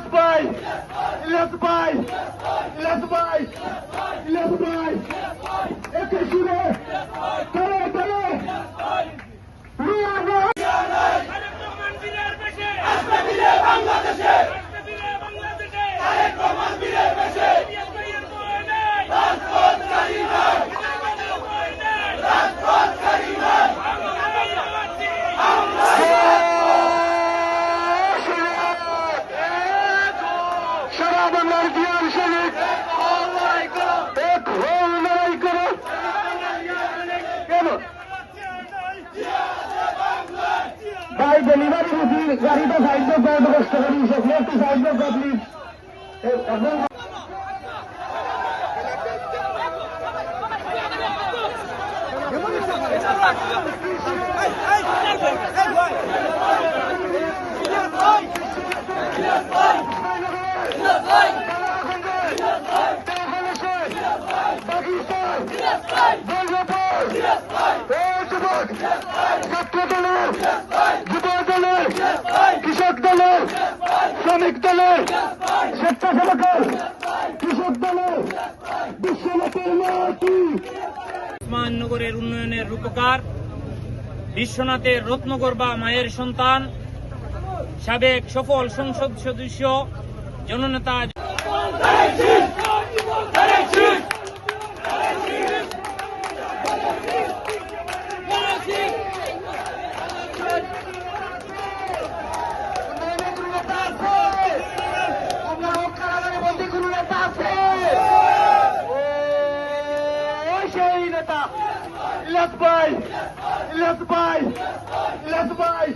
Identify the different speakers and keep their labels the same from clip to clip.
Speaker 1: ইলিয়াস ভাই, ইলিয়াস ভাই, ইলিয়াস ভাই, ইলিয়াস ভাই। বাংলার বিয়ার শহীদ এক হল লড়াই করো কেন ভাই ডেলিভারি রুটি গাড়িটা সাইড কত কষ্ট করি সকলে একটু সাইড প্লিজ
Speaker 2: নগরের উন্নয়নের রূপকার বিশ্বনাথের রত্নগর্বা মায়ের সন্তান সাবেক সফল সংসদ সদস্য জননেতা
Speaker 1: ইলিয়াস ভাই, ইলিয়াস ভাই, ইলিয়াস ভাই,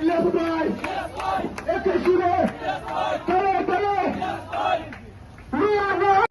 Speaker 1: ইলিয়াস ভাই। একে শুনে, চলো, চলো। রুয়া, রুয়া।